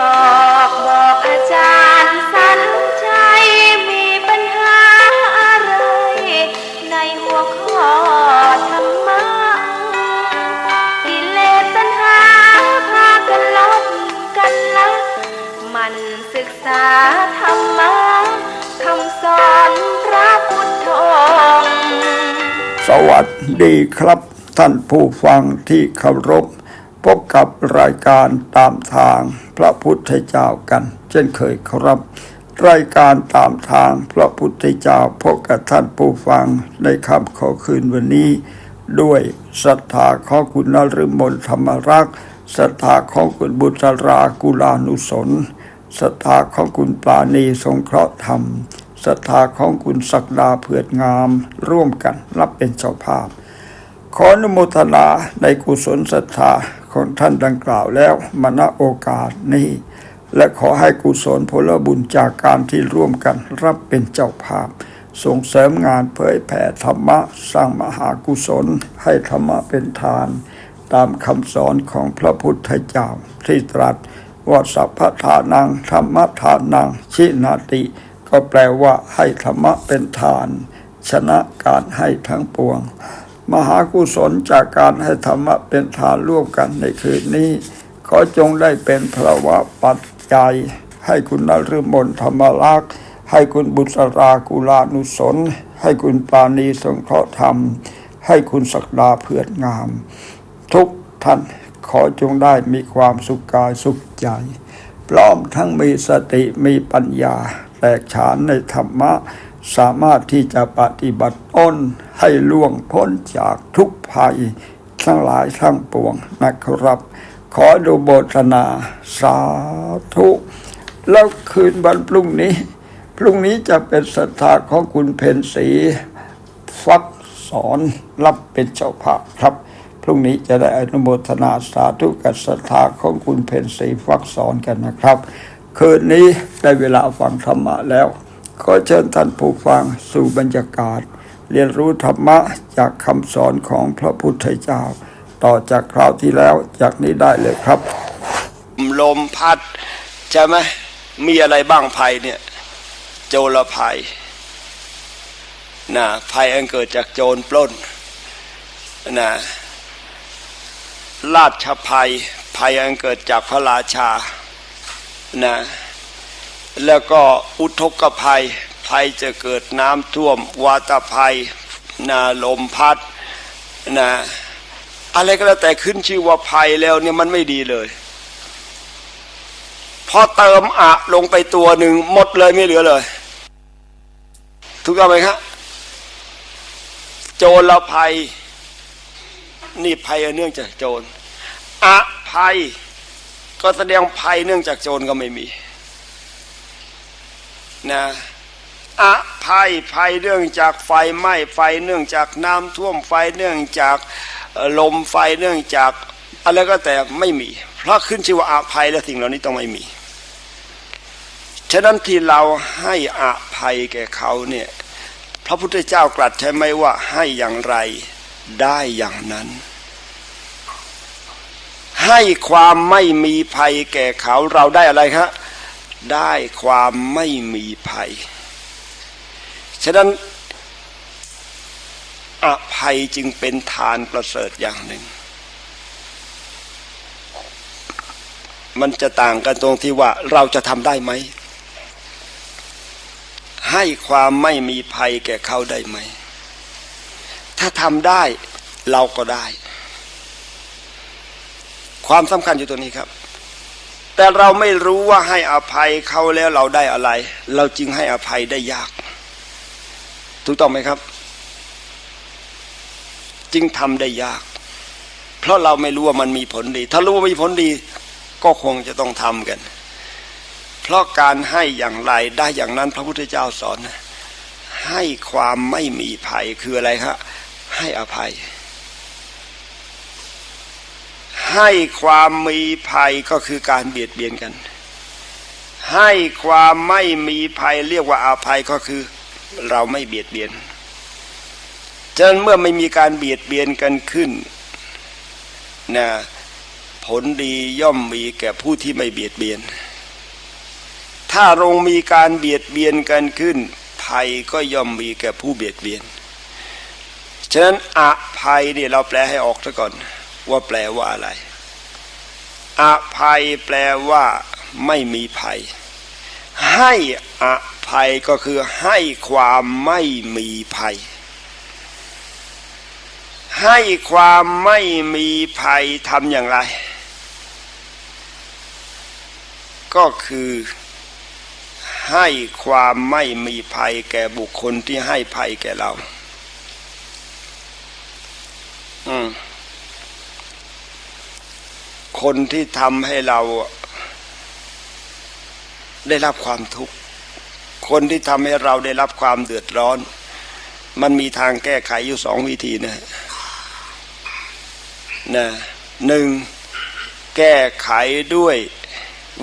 ออกบอกอาจารย์สันชัยมีปัญหาอะไร ในหัวข้อธรรมะกิเลสตัณหาพากันลบกันละมันศึกษาธรรมะคำสอนพระพุทธองค์สวัสดีครับ ท่านผู้ฟังที่เคารพ พบกับรายการตามทางพระพุทธเจ้ากัน เช่นเคยครับ รายการตามทางพระพุทธเจ้าพบกับท่านผู้ฟังในคำขอคืนวันนี้ ด้วยศรัทธาของคุณนฤมลธรรมรักษ์ศรัทธาของคุณบุตรากุลานุสนศรัทธาของคุณปาณีสงเคราะห์ธรรมศรัทธาของคุณศักดาเผือดงามร่วมกันรับเป็นเจ้าภาพ ขออนุโมทนาในกุศลศรัทธา ของท่านดังกล่าวแล้วมาณโอกาสนี้ และขอให้กุศลผลบุญจากการที่ร่วมกันรับเป็นเจ้าภาพ ส่งเสริมงานเผยแผ่ธรรมะ สร้างมหากุศล ให้ธรรมะเป็นทาน ตามคำสอนของพระพุทธเจ้าที่ตรัสว่าสัพพทานังธรรมทานังชินาติ ก็แปลว่าให้ธรรมะเป็นทาน ชนะการให้ทั้งปวง มหากุศลจากการให้ธรรมะเป็นทานร่วมกันในคืนนี้ ขอจงได้เป็นพระวะปัจจัย ให้คุณนฤมลธรรมลักษ์ให้คุณบุษรากุลานุสน ให้คุณปาณีสงเคราะห์ธรรม ให้คุณศักดาเผือดงาม ทุกท่านขอจงได้มีความสุขกายสุขใจพร้อมทั้งมีสติมีปัญญาแตกฉานในธรรมะ สามารถที่จะปฏิบัติต้นให้ล่วงพ้นจากทุกภัยทั้งหลายทั้งปวงนะครับ ขอดูโบทนาสาธุ แล้วคืนวันพรุ่งนี้ พรุ่งนี้จะเป็นศรัทธาของคุณเพนสีฟักสอนรับเป็นเจ้าภาพครับ พรุ่งนี้จะได้อนุโมทนาสาธุกับศรัทธาของคุณเพนสีฟักสอนกันนะครับ คืนนี้ได้เวลาฟังธรรมะแล้ว ขอเชิญท่านผู้ฟังสู่บรรยากาศ เรียนรู้ธรรมะจากคำสอนของพระพุทธเจ้า ต่อจากคราวที่แล้วจากนี้ได้เลยครับ ลมพัดใช่ไหมมีอะไรบ้างภัยเนี่ย โจรภัยนะภัยอันเกิดจากโจรปล้นนะราชภัยภัยอันเกิดจากพระราชานะ แล้วก็อุทกภัย ภัยจะเกิดน้ำท่วม วาตภัยนะลมพัดนะอะไรก็แล้วแต่ขึ้นชื่อว่าภัยแล้วเนี่ยมันไม่ดีเลยพอเติมอะลงไปตัวหนึ่งหมดเลยไม่เหลือเลย ถูกต้องไหมครับโจรภัย นี่ภัยเนื่องจากโจรอะภัย ก็แสดงภัยเนื่องจากโจรก็ไม่มี นะอะภัยภัยเนื่องจากไฟไหม้ไฟเนื่องจากน้ำท่วมไฟเนื่องจากเอ่อลมไฟเนื่องจากอะไรก็แต่ไม่มี เพราะขึ้นชื่อว่าอะภัยและสิ่งเหล่านี้ต้องไม่มี ฉะนั้นที่เราให้อภัยแก่เขาเนี่ยพระพุทธเจ้ากลัดใช่ไหมว่าให้อย่างไรได้อย่างนั้น ให้ความไม่มีภัยแก่เขาเราได้อะไรครับ ได้ความไม่มีภัย ฉะนั้นอภัยจึงเป็นทานประเสริฐอย่างหนึ่ง มันจะต่างกันตรงที่ว่าเราจะทำได้ไหม ให้ความไม่มีภัยแก่เขาได้ไหม ถ้าทำได้เราก็ได้ ความสำคัญอยู่ตรงนี้ครับ แต่เราไม่รู้ว่าให้อภัยเขาแล้วเราได้อะไร เราจึงให้อภัยได้ยาก ถูกต้องไหมครับ จึงทำได้ยาก เพราะเราไม่รู้ว่ามันมีผลดี ถ้ารู้ว่ามีผลดี ก็คงจะต้องทำกัน เพราะการให้อย่างไรได้อย่างนั้น พระพุทธเจ้าสอนนะให้ความไม่มีภัยคืออะไรครับให้อภัย ให้ความมีภัยก็คือการเบียดเบียนกัน ให้ความไม่มีภัยเรียกว่าอาภัยก็คือเราไม่เบียดเบียนฉะนั้นเมื่อไม่มีการเบียดเบียนกันขึ้นนะผลดีย่อมมีแก่ผู้ที่ไม่เบียดเบียน ถ้ารงมีการเบียดเบียนกันขึ้น ภัยก็ย่อมมีแก่ผู้เบียดเบียน ฉะนั้นอภัยเนี่ยเราแปลให้ออกซะก่อน ว่าแปลว่าอะไร อภัยแปลว่า ไม่มีภัย ให้อภัยก็คือให้ความไม่มีภัย ให้ความไม่มีภัยทำอย่างไร ก็คือให้ความไม่มีภัยแก่บุคคลที่ให้ภัยแก่เรา อืม คนที่ทำให้เราได้รับความทุกข์ คนที่ทำให้เราได้รับความเดือดร้อน มันมีทางแก้ไขอยู่สองวิธีนะนะหนึ่งแก้ไขด้วย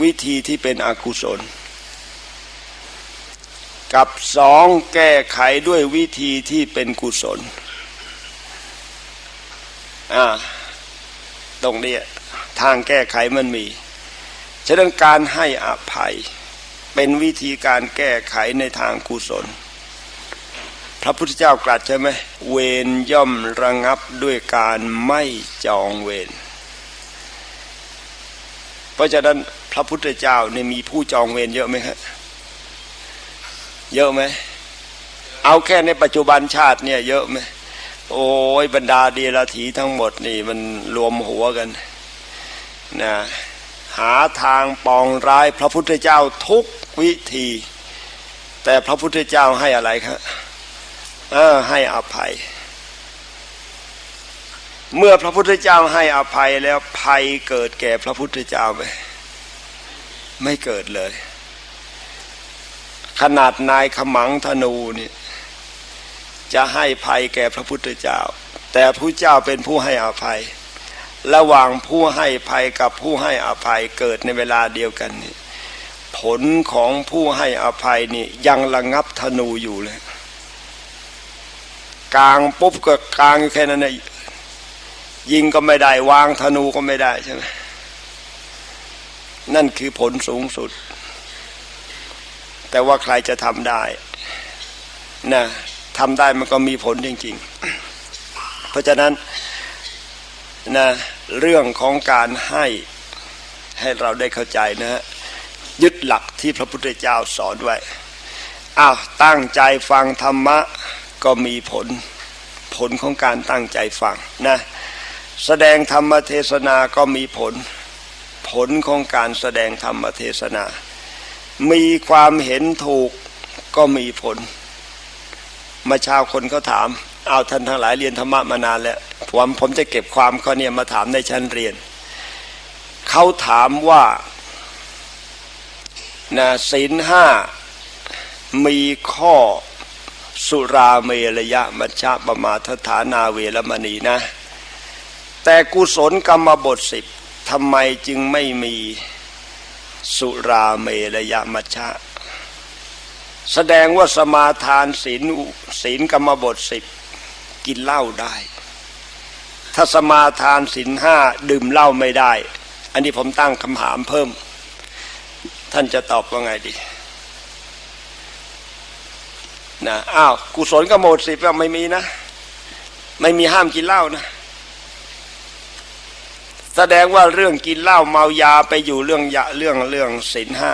วิธีที่เป็นอกุศล กับสองแก้ไขด้วยวิธีที่เป็นกุศล อ่า ตรงนี้ ทางแก้ไขมันมี ฉะนั้นการให้อภัยเป็นวิธีการแก้ไขในทางกุศล พระพุทธเจ้ากลัดใช่ไหมเวรย่อมระงับด้วยการไม่จองเวรเพราะฉะนั้นพระพุทธเจ้าเนี่ยมีผู้จองเวรเยอะไหมครับเยอะไหมเอาแค่ในปัจจุบันชาติเนี่ยเยอะไหมโอ้ยบรรดาเดรัจฉีทั้งหมดนี่มันรวมหัวกัน นะหาทางปองร้ายพระพุทธเจ้าทุกวิธี แต่พระพุทธเจ้าให้อะไรครับเออให้อภัย เมื่อพระพุทธเจ้าให้อภัยแล้วภัยเกิดแก่พระพุทธเจ้าไหมไม่เกิดเลย ขนาดนายขมังธนูนี่จะให้ภัยแก่พระพุทธเจ้า แต่พระเจ้าเป็นผู้ให้อภัย ระหว่างผู้ให้ภัยกับผู้ให้อภัยเกิดในเวลาเดียวกันนี่ผลของผู้ให้อภัยนี่ยังระงับธนูอยู่เลยกลางปุ๊บก็กลางอยู่แค่นั้นนะยิงก็ไม่ได้วางธนูก็ไม่ได้ใช่ไหมนั่นคือผลสูงสุด แต่ว่าใครจะทำได้นะทำได้มันก็มีผลจริง ๆ เพราะฉะนั้น นะเรื่องของการให้ให้เราได้เข้าใจนะฮะยึดหลักที่พระพุทธเจ้าสอนไว้อ้าวตั้งใจฟังธรรมะก็มีผลผลของการตั้งใจฟังนะแสดงธรรมเทศนาก็มีผลผลของการแสดงธรรมเทศนา มีความเห็นถูกก็มีผลเมาช้าคนเขาถาม เอาท่านทั้งหลายเรียนธรรมะมานานแล้วผมผมจะเก็บความเขาเนี่ยมาถามในชั้นเรียน เขาถามว่านะศีลห้ามีข้อสุราเมรยะมัชฌะปมาทฐานาเวรมณีนะ แต่กุศลกรรมบทสิบทำไมจึงไม่มีสุราเมรยะมัชฌะแสดงว่าสมาทานศีลศีลกรรมบทสิบ กินเหล้าได้ ถ้าสมาทานศีลห้าดื่มเหล้าไม่ได้ อันนี้ผมตั้งคำถามเพิ่ม ท่านจะตอบว่าไงดีนะอ้าวกุศลกรรมบทสิบไม่มีนะ ไม่มีห้ามกินเหล้านะ แสดงว่าเรื่องกินเหล้าเมายาไปอยู่เรื่องยะเรื่องเรื่องศีลห้า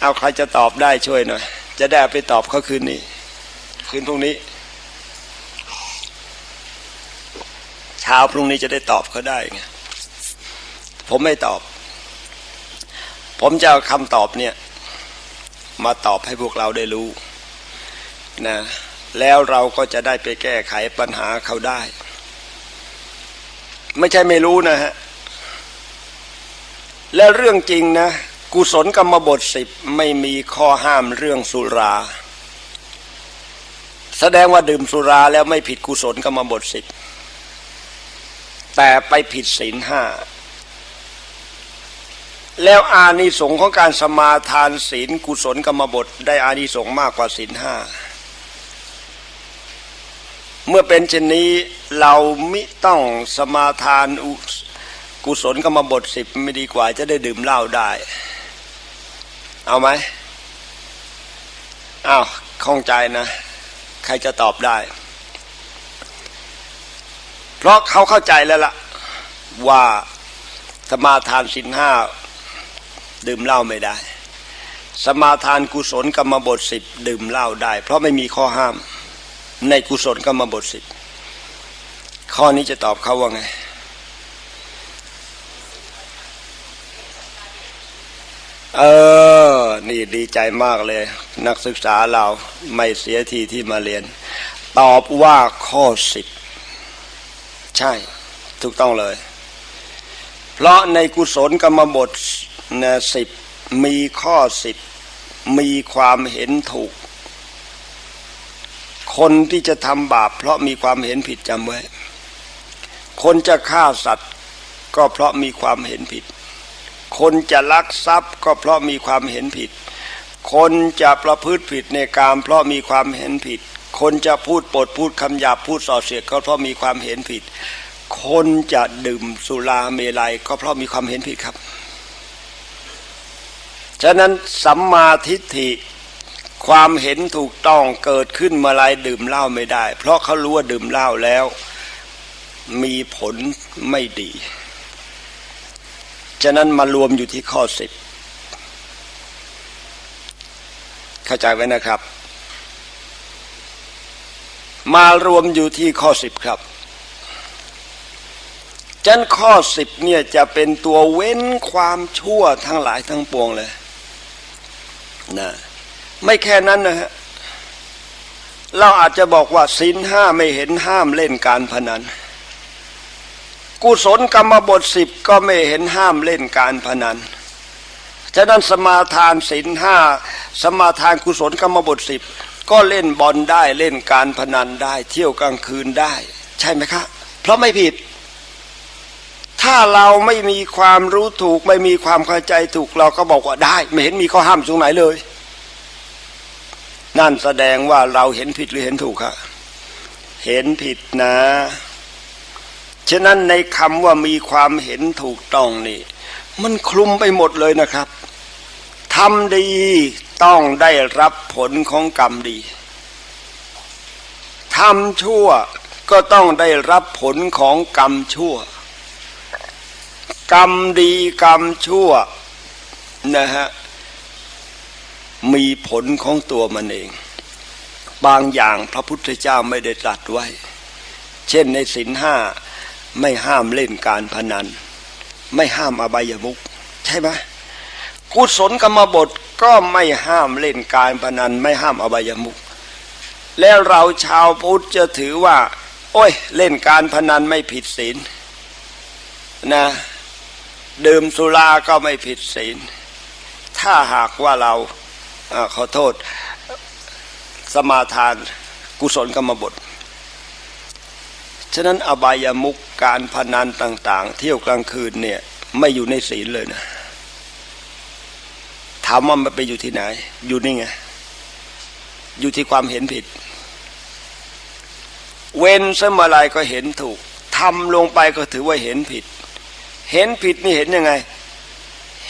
เอาใครจะตอบได้ช่วยหน่อย จะได้ไปตอบเขาคืนนี้ คืนพรุ่งนี้ ช้าพรุ่งนี้จะได้ตอบเขาได้ไงผมไม่ตอบ ผมจะเอาคำตอบเนี่ย มาตอบให้พวกเราได้รู้นะแล้วเราก็จะได้ไปแก้ไขปัญหาเขาได้ ไม่ใช่ไม่รู้นะฮะ และเรื่องจริงนะ กุศลกรรมบทสิบไม่มีข้อห้ามเรื่องสุรา แสดงว่าดื่มสุราแล้วไม่ผิดกุศลกรรมบทสิบ แต่ไปผิดศีลห้าแล้วอานิสงส์ของการสมาทานศีลกุศลกรรมบทได้อานิสงส์มากกว่าศีลห้าเมื่อเป็นเช่นนี้เรามิต้องสมาทานกุศลกรรมบทสิบไม่ดีกว่าจะได้ดื่มเหล้าได้ เอาไหมอ้าวข้องใจนะ ใครจะตอบได้ เพราะเขาเข้าใจแล้วล่ะ ว่าสมาทานสินห้าดื่มเหล้าไม่ได้ สมาทานกุศลกรรมบทสิบดื่มเหล้าได้ เพราะไม่มีข้อห้าม ในกุศลกรรมบทสิบข้อนี้จะตอบเขาว่าไงเออ นี่ดีใจมากเลย นักศึกษาเราไม่เสียทีที่มาเรียน ตอบว่าข้อสิบ ใช่ถูกต้องเลย เพราะในกุศลกรรมบทนสิบมีข้อสิบมีความเห็นถูก คนที่จะทำบาป เพราะมีความเห็นผิดจำไว้ คนจะฆ่าสัตว์ ก็เพราะมีความเห็นผิด คนจะลักทรัพย์ก็เพราะมีความเห็นผิด คนจะประพฤติผิดในกามเพราะมีความเห็นผิด คนจะพูดปดพูดคำหยาบพูดส่อเสียดก็เพราะมีความเห็นผิด คนจะดื่มสุราเมลัยก็เพราะมีความเห็นผิดครับ ฉะนั้นสัมมาทิฏฐิความเห็นถูกต้องเกิดขึ้นเมื่อไรดื่มเหล้าไม่ได้ เพราะเขารู้ว่าดื่มเหล้าแล้ว มีผลไม่ดี ฉะนั้นมารวมอยู่ที่ข้อสิบเข้าใจไว้นะครับ มารวมอยู่ที่ข้อสิบครับฉะนั้นข้อสิบเนี่ยจะเป็นตัวเว้นความชั่วทั้งหลายทั้งปวงเลยนะไม่แค่นั้นนะฮะเราอาจจะบอกว่าศีลห้าไม่เห็นห้ามเล่นการพนัน กุศลกรรมบทสิบก็ไม่เห็นห้ามเล่นการพนันฉะนั้นสมาทานศีลห้าสมาทานกุศลกรรมบทสิบ ก็เล่นบอลได้เล่นการพนันได้ เที่ยวกลางคืนได้ ใช่ไหมครับเพราะไม่ผิด ถ้าเราไม่มีความรู้ถูก ไม่มีความเข้าใจถูกเราก็บอกว่าได้ ไม่เห็นมีข้อห้ามตรงไหนเลย นั่นแสดงว่าเราเห็นผิดหรือเห็นถูกครับเห็นผิดนะฉะนั้นในคำว่ามีความเห็นถูกต้องนี่ มันคลุมไปหมดเลยนะครับทำดี ต้องได้รับผลของกรรมดีทำชั่วก็ต้องได้รับผลของกรรมชั่ว กรรมดีกรรมชั่วนะฮะมีผลของตัวมันเอง บางอย่างพระพุทธเจ้าไม่ได้ตรัสไว้ เช่นในสินห้าไม่ห้ามเล่นการพนัน ไม่ห้ามอบายมุกใช่ไหม กุศลกรรมบทก็ไม่ห้ามเล่นการพนันไม่ห้ามอบายมุกแล้วเราชาวพุทธจะถือว่า โอ้ยเล่นการพนันไม่ผิดศีลนะดื่มสุราก็ไม่ผิดศีล ถ้าหากว่าเราอขอโทษสมาทานกุศลกรรมบท ฉะนั้นอบายามุกการพนันต่าง ๆ เที่ยวกลางคืนเนี่ย ไม่อยู่ในศีลเลยนะามว่ามันไปอยู่ที่ไหน อยู่นี่ไง อยู่ที่ความเห็นผิด เว้นเสมอะไรก็เห็นถูกทำลงไปก็ถือว่าเห็นผิด เห็นผิดนี่เห็นยังไง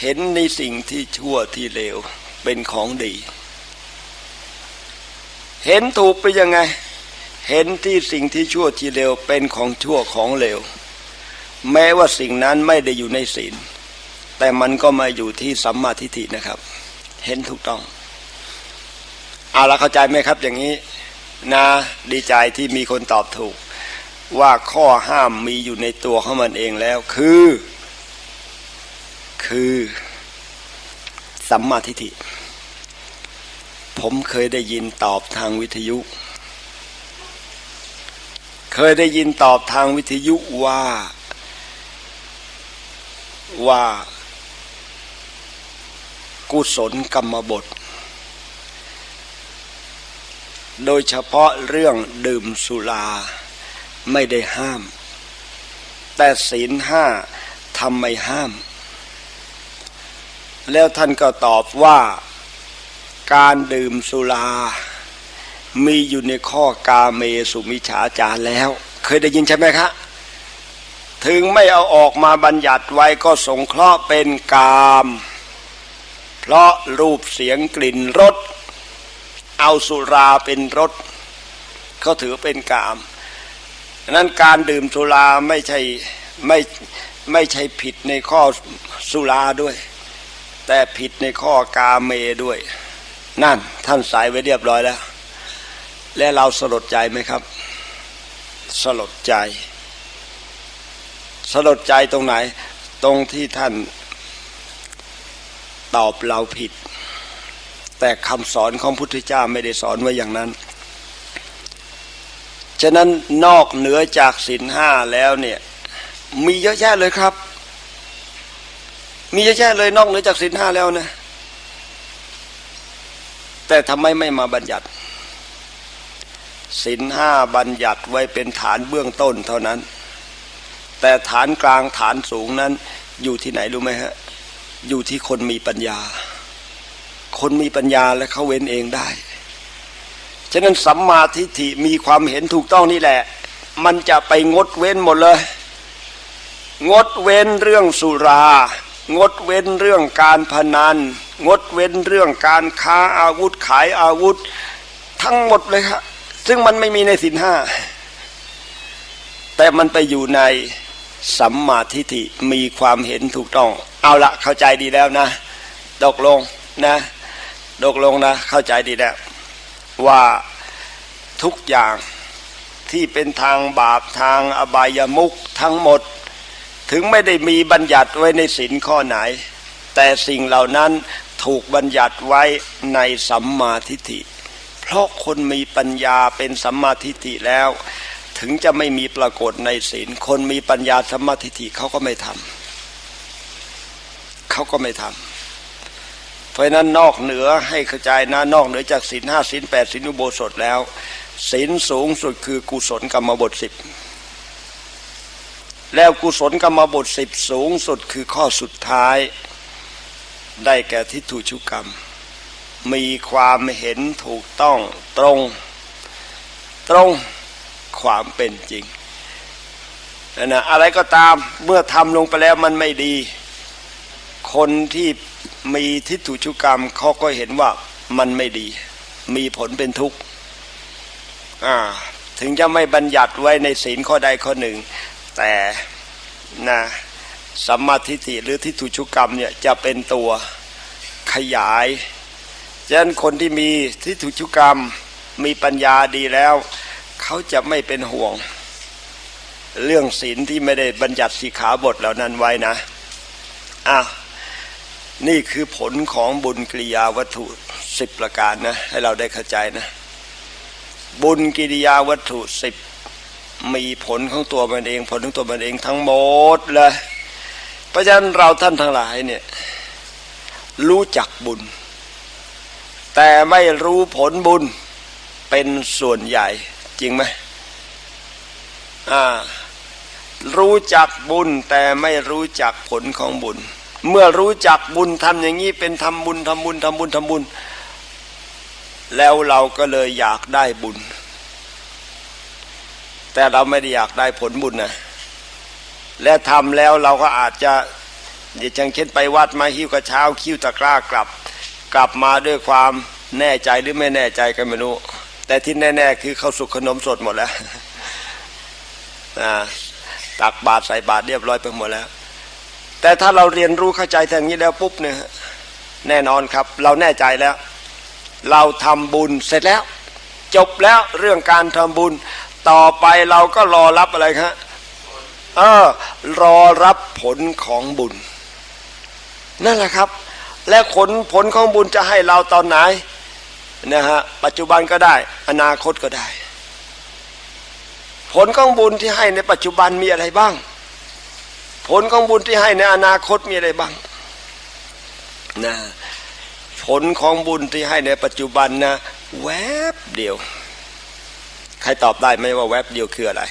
เห็นในสิ่งที่ชั่วที่เลวเป็นของดี เห็นถูกไปยังไง เห็นที่สิ่งที่ชั่วที่เลวเป็นของชั่วของเลว แม้ว่าสิ่งนั้นไม่ได้อยู่ในศีล แต่มันก็มาอยู่ที่สัมมาทิฏฐินะครับ เห็นถูกต้องเอาละเข้าใจไหมครับ อย่างนี้นะดีใจที่มีคนตอบถูก ว่าข้อห้ามมีอยู่ในตัวของมันเองแล้ว คือ คือสัมมาทิฏฐิผมเคยได้ยินตอบทางวิทยุ เคยได้ยินตอบทางวิทยุว่า ว่า กุศลกรรมบท โดยเฉพาะเรื่องดื่มสุราไม่ได้ห้าม แต่ศีลห้าทำไม่ห้าม แล้วท่านก็ตอบว่าการดื่มสุรา มีอยู่ในข้อกาเมสุมิฉาจารแล้ว เคยได้ยินใช่ไหมคะ ถึงไม่เอาออกมาบัญญัติไว้ก็สงเคราะห์เป็นกาม เพราะรูปเสียงกลิ่นรสเอาสุราเป็นรสเขาถือเป็นกามนั้นการดื่มสุราไม่ใช่ไม่ไม่ใช่ผิดในข้อสุราด้วย แต่ผิดในข้อกาเมด้วย นั่นท่านสายไว้เรียบร้อยแล้ว และเราสลดใจไหมครับ สลดใจ สลดใจตรงไหน ตรงที่ท่าน ตอบเราผิด แต่คำสอนของพุทธเจ้าไม่ได้สอนไว้อย่างนั้น ฉะนั้นนอกเหนือจากศีลห้าแล้วเนี่ย มีเยอะแยะเลยครับ มีเยอะแยะเลยนอกเหนือจากศีลห้าแล้วนะแต่ทำไมไม่มาบัญญัติศีลห้าบัญญัติไว้เป็นฐานเบื้องต้นเท่านั้น แต่ฐานกลางฐานสูงนั้นอยู่ที่ไหนรู้ไหมฮะ อยู่ที่คนมีปัญญา คนมีปัญญาและเขาเว้นเองได้ ฉะนั้นสัมมาทิฏฐิมีความเห็นถูกต้องนี่แหละ มันจะไปงดเว้นหมดเลย งดเว้นเรื่องสุรา งดเว้นเรื่องการพนัน งดเว้นเรื่องการค้าอาวุธขายอาวุธ ทั้งหมดเลยครับซึ่งมันไม่มีในสินห้าแต่มันไปอยู่ใน สัมมาทิฏฐิมีความเห็นถูกต้อง เอาละเข้าใจดีแล้วนะตกลงนะตกลงนะเข้าใจดีแล้วว่าทุกอย่างที่เป็นทางบาปทางอบายมุขทั้งหมด ถึงไม่ได้มีบัญญัติไว้ในศีลข้อไหน แต่สิ่งเหล่านั้นถูกบัญญัติไว้ในสัมมาทิฏฐิ เพราะคนมีปัญญาเป็นสัมมาทิฏฐิแล้ว ถึงจะไม่มีปรากฏในศีล คนมีปัญญาสมมาทิฏฐิเขาก็ไม่ทำเขาก็ไม่ทำเพราะนั้นนอกเหนือให้เข้าใจนะนอกเหนือจากศีลห้าศีลแปดศีลอุโบสถแล้วศีลสูงสุดคือกุศลกรรมบทสิบแล้วกุศลกรรมบทสิบสูงสุดคือข้อสุดท้าย ได้แก่ทิฏฐุชุกรรม มีความเห็นถูกต้องตรงตรง ความเป็นจริงนะอะไรก็ตามเมื่อทำลงไปแล้วมันไม่ดี คนที่มีทิฏฐุชุกรรมเขาก็เห็นว่ามันไม่ดี มีผลเป็นทุกข์ถึงจะไม่บัญญัติไว้ในศีลข้อใดข้อหนึ่ง แต่นะสัมมาทิฏฐิหรือทิฏฐุชุกรรมเนี่ยจะเป็นตัวขยายฉะนั้นคนที่มีทิฏฐุชุกรรมมีปัญญาดีแล้ว เขาจะไม่เป็นห่วง เรื่องศีลที่ไม่ได้บัญญัติสีขาบทเหล่านั้นไว้นะอะนี่คือผลของบุญกิริยาวัตถุสิบประการนะ ให้เราได้เข้าใจนะ บุญกิริยาวัตถุสิบมีผลของตัวมันเอง ผลของตัวมันเองทั้งหมดเลยเพราะฉะนั้นเราท่านทั้งหลายเนี่ยรู้จักบุญ แต่ไม่รู้ผลบุญเป็นส่วนใหญ่ จริงไหมอ่ารู้จักบุญแต่ไม่รู้จักผลของบุญ เมื่อรู้จักบุญทำอย่างนี้เป็นทำบุญทำบุญทำบุญทำบุญ แล้วเราก็เลยอยากได้บุญ แต่เราไม่ได้อยากได้ผลบุญนะและทำแล้วเราก็อาจจะอย่างเช่นไปวัดมาหิ้วกระเช้าคิ้วตะกร้ากลับ กลับมาด้วยความแน่ใจหรือไม่แน่ใจก็ไม่รู้ แต่ที่แน่ ๆ คือเข้าสุกขนมสดหมดแล้วตักบาตรใส่บาตรเรียบร้อยไปหมดแล้ว แต่ถ้าเราเรียนรู้เข้าใจทางนี้แล้วปุ๊บเนี่ยแน่นอนครับ เราแน่ใจแล้ว เราทำบุญเสร็จแล้ว จบแล้วเรื่องการทำบุญ ต่อไปเราก็รอรับอะไรครับเออรอรับผลของบุญ นั่นแหละครับ และผลผลของบุญจะให้เราตอนไหน นะฮะปัจจุบันก็ได้ อนาคตก็ได้ ผลของบุญที่ให้ในปัจจุบันมีอะไรบ้าง ผลของบุญที่ให้ในอนาคตมีอะไรบ้างนะผลของบุญที่ให้ในปัจจุบันนะแวบเดียว ใครตอบได้ไหมว่าแวบเดียวคืออะไร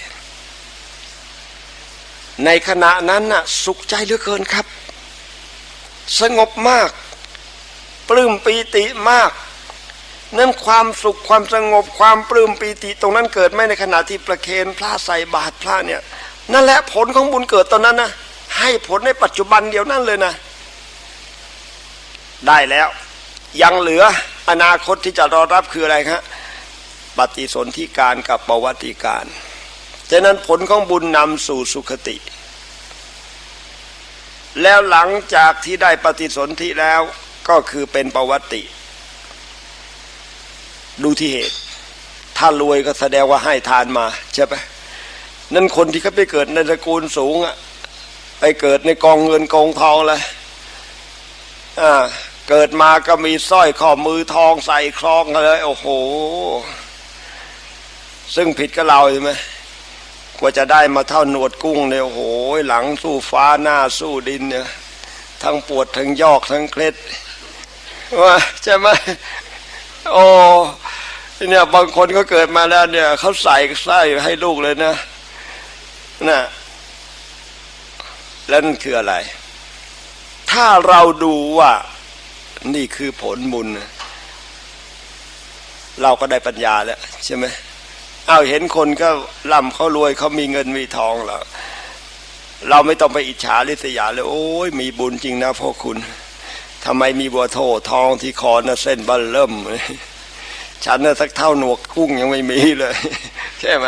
ในขณะนั้นน่ะสุขใจเหลือเกินครับ สงบมาก ปลื้มปีติมาก นั่นความสุขความสงบความปลื้มปีติตรงนั้นเกิดไม่ในขณะที่ประเคนพระใส่บาตรพระเนี่ยนั่นแหละผลของบุญเกิดตอนนั้นนะให้ผลในปัจจุบันเดียวนั่นเลยนะ ได้แล้ว ยังเหลืออนาคตที่จะรอรับคืออะไรครับปฏิสนธิการกับปวัติการฉะนั้นผลของบุญนำสู่สุขติ แล้วหลังจากที่ได้ปฏิสนธิแล้วก็คือเป็นปวัติ ดูที่เหตุ ถ้ารวยก็แสดงว่าให้ทานมาใช่ไหมนั่นคนที่เขาไปเกิดในตระกูลสูงอะไปเกิดในกองเงินกองทองเลยอ่าเกิดมาก็มีสร้อยข้อมือทองใส่คลองเลย โอ้โห ซึ่งผิดกับเราใช่ไหมกว่าจะได้มาเท่าหนวดกุ้งเนี่ยโอ้โห หลังสู้ฟ้าหน้าสู้ดินเนี่ยทั้งปวดทั้งยอกทั้งเคล็ดว่าใช่ไหมโอ้ เนี่ยบางคนเขาเกิดมาแล้วเนี่ยเขาใส่ไส้ให้ลูกเลยนะน่ะแล้วนั่นคืออะไร ถ้าเราดูว่านี่คือผลบุญเราก็ได้ปัญญาแล้วใช่ไหมเอาวเห็นคนก็ร่ำเขารวยเขามีเงินมีทองแล้วเราไม่ต้องไปอิจฉาริษยาเลยโอ้ยมีบุญจริงนะพ่อคุณทำไมมีบัวโททองที่คอนะเส้นบัลเริ่ม ฉันน่ะสักเท่าหนวกกุ้งยังไม่มีเลย ใช่ไหม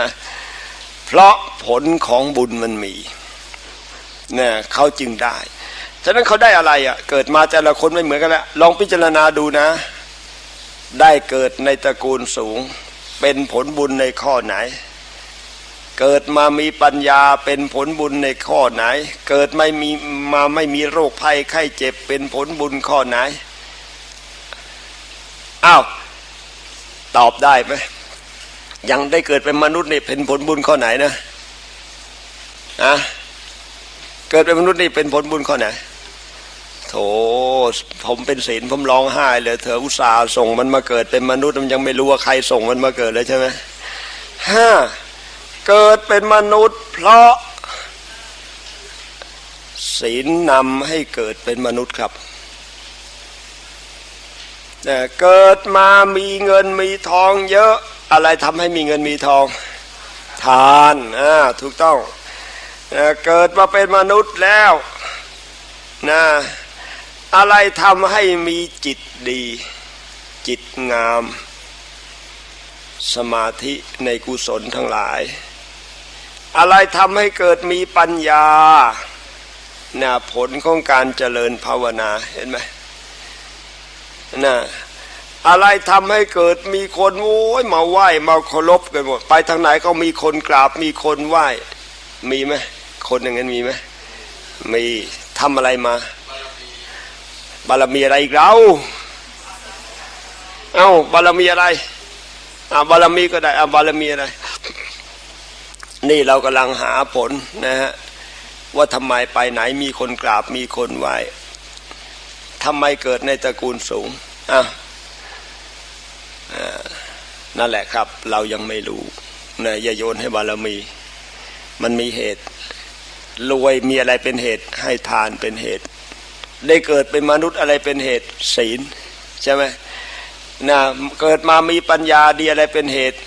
เพราะผลของบุญมันมีเนี่ยเขาจึงได้ฉะนั้นเขาได้อะไรอะ เกิดมาแต่ละคนไม่เหมือนกันแล้วลองพิจารณาดูนะ ได้เกิดในตระกูลสูง เป็นผลบุญในข้อไหน เกิดมามีปัญญาเป็นผลบุญในข้อไหน เกิดไม่มีมาไม่มีโรคภัยไข้เจ็บเป็นผลบุญข้อไหนอ้าว ตอบได้ไหมยังได้เกิดเป็นมนุษย์นี่เป็นผลบุญข้อไหนนะอะเกิดเป็นมนุษย์นี่เป็นผลบุญข้อไหนโถผมเป็นศีลผมร้องไห้เลยเธออุตส่าห์ส่งมันมาเกิดเป็นมนุษย์มันยังไม่รู้ว่าใครส่งมันมาเกิดเลยใช่ไหมห้าเกิดเป็นมนุษย์ เพราะศีลนำให้เกิดเป็นมนุษย์ครับ เกิดมามีเงินมีทองเยอะอะไรทำให้มีเงินมีทอง ทานอ่าถูกต้องเอเกิดมาเป็นมนุษย์แล้วนะอะไรทำให้มีจิตดี จิตงาม สมาธิในกุศลทั้งหลาย อะไรทำให้เกิดมีปัญญานะผลของการเจริญภาวนาเห็นไหม นะอะไรทำให้เกิดมีคนโอ้ยมาไหว้มาเคารพกันหมดไปทางไหนก็มีคนกราบมีคนไหว้มีไหมคนอย่างนั้นมีไหมมีทำอะไรมาบารมีอะไรอีกเราเอ้าบารมีอะไรอาบารมีก็ได้อาบารมีอะไร นี่เรากำลังหาผลนะฮะว่าทำไมไปไหนมีคนกราบมีคนไหว้ ทำไมเกิดในตระกูลสูงอะนั่นแหละครับ เรายังไม่รู้นะอย่าโยนให้บารมี มันมีเหตุรวยมีอะไรเป็นเหตุ ให้ทานเป็นเหตุ ได้เกิดเป็นมนุษย์อะไรเป็นเหตุ ศีลใช่ไหมนะเกิดมามีปัญญาดีอะไรเป็นเหตุ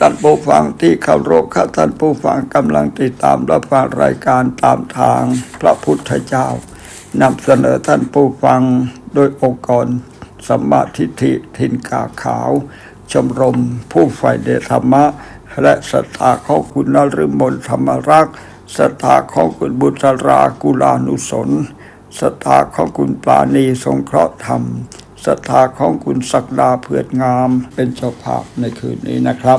ท่านผู้ฟังที่เคารพครับท่านผู้ฟังกำลังติดตามรับฟังรายการตามทางพระพุทธเจ้า นำเสนอท่านผู้ฟังโดยองค์กรสัมมาทิฏฐิทินกาขาว ชมรมผู้ใฝ่เดชธรรมะ และศรัทธาของคุณนฤมลธรรมรักษ์ศรัทธาของคุณบุตรากุลานุสนศรัทธาของคุณปราณีสงเคราะห์ธรรมศรัทธาของคุณศักดาเผือดงามเป็นเจ้าภาพในคืนนี้นะครับ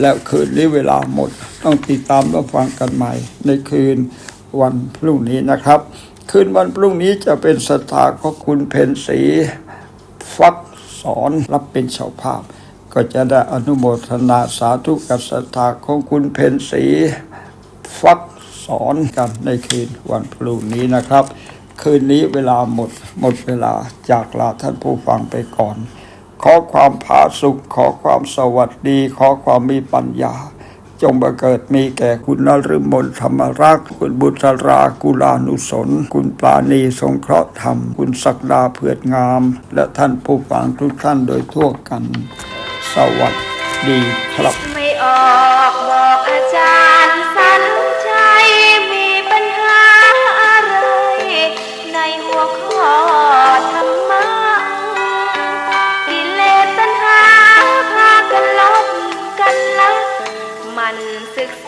แล้วคืนนี้เวลาหมดต้องติดตามรับฟังกันใหม่ ในคืนวันพรุ่งนี้นะครับ คืนวันพรุ่งนี้จะเป็นศรัทธาของคุณเพนศรีฟักสอนรับเป็นเจ้าภาพ ก็จะได้อนุโมทนาสาธุกับศรัทธาของคุณเพนศรีฟักสอนกันในคืนวันพรุ่งนี้นะครับ คืนนี้เวลาหมดหมดเวลาจากลาท่านผู้ฟังไปก่อน ขอความผาสุขขอความสวัสดี ขอความมีปัญญา จงบังเกิดมีแก่คุณนฤมลธรรมรัก คุณบุตรากุลานุสน คุณปราณีสงเคราะห์ธรรม คุณศักดาเผือดงาม และท่านผู้ฟังทุกท่านโดยทั่วกัน สวัสดีครับ ไม่ออกบอกอาจารย์สัน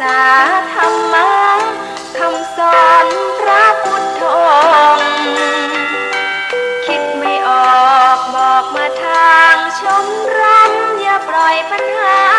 ษาธรรมะคำสอนพระพุทธองค์คิดไม่ออกบอกมาทางชมรมอย่าปล่อยปัญหา